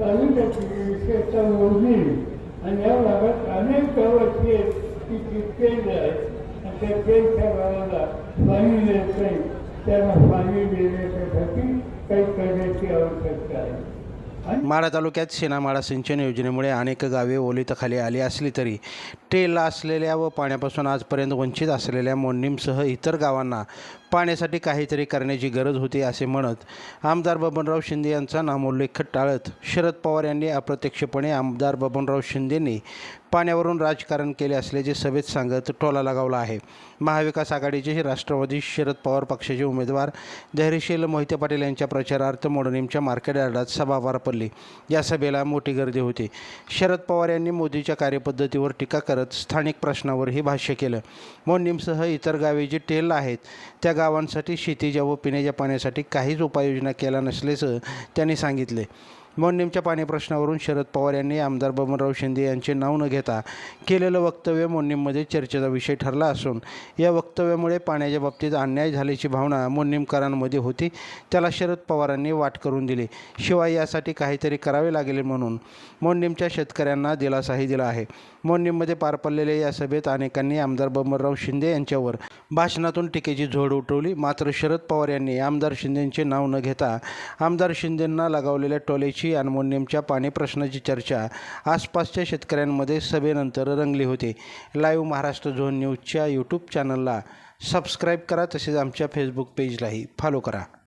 तालुक्याची विशेषतः मोजणी आणि याबाबत अनेक गावाची आहेत की जी केंद्र आणि त्या केंद्रच्या गावाला पाणी देत नाही त्यांना पाणी देण्यासाठी काही करण्याची आवश्यकता आहे. माढा तालुक्यात सेनामाळा सिंचन योजनेमुळे अनेक गावे ओलिताखाली आली असली तरी टेला असलेल्या व पाण्यापासून आजपर्यंत वंचित असलेल्या मोन्नीमसह इतर गावांना पाण्यासाठी काहीतरी करण्याची गरज होती असे म्हणत आमदार बबनराव शिंदे यांचा नामोल्लेख टाळत शरद पवार यांनी अप्रत्यक्षपणे आमदार बबनराव शिंदेंनी पाण्यावरून राजकारण केले असल्याचे सभेत सांगत टोला लगावला आहे. महाविकास आघाडीचे राष्ट्रवादी शरद पवार पक्षाचे उमेदवार धैर्यशील मोहिते पाटील यांच्या प्रचारार्थ मोडणीमच्या मार्केट यार्डात सभा पार पडली. या सभेला मोठी गर्दी होती. शरद पवार यांनी मोदीच्या कार्यपद्धतीवर टीका करत स्थानिक प्रश्नावरही भाष्य केलं. मोडणीमसह इतर गावे जी टेल आहेत त्या गावांसाठी शेतीच्या व पिण्याच्या पाण्यासाठी काहीच उपाययोजना केला नसल्याचं त्यांनी सांगितले. मोन्नीमच्या पाणी प्रश्नावरून शरद पवार यांनी आमदार बबनराव शिंदे यांचे नाव न घेता केलेलं वक्तव्य मोन्नीममध्ये चर्चेचा विषय ठरला असून या वक्तव्यामुळे पाण्याच्या बाबतीत अन्याय झाल्याची भावना मोन्नीमकरांमध्ये होती. त्याला शरद पवारांनी वाट करून दिली. शिवाय यासाठी काहीतरी करावे लागेल म्हणून मोन्नीमच्या शेतकऱ्यांना दिलासाही दिला आहे. मोन्नीममध्ये पार पडलेल्या या सभेत अनेकांनी आमदार बबनराव शिंदे यांच्यावर भाषणातून टीकेची झोड उठवली. मात्र शरद पवार यांनी आमदार शिंदेंचे नाव न घेता आमदार शिंदेंना लगावलेल्या टोलेची कृषी मोन्नीमच्या पाणी प्रश्नाची चर्चा आसपासच्या शेतकऱ्यांमध्ये सभेनंतर रंगली होती. लाईव्ह महाराष्ट्र झोन न्यूजच्या यूट्यूब चॅनलला सबस्क्राईब करा तसेच आमच्या फेसबुक पेजलाही फॉलो करा.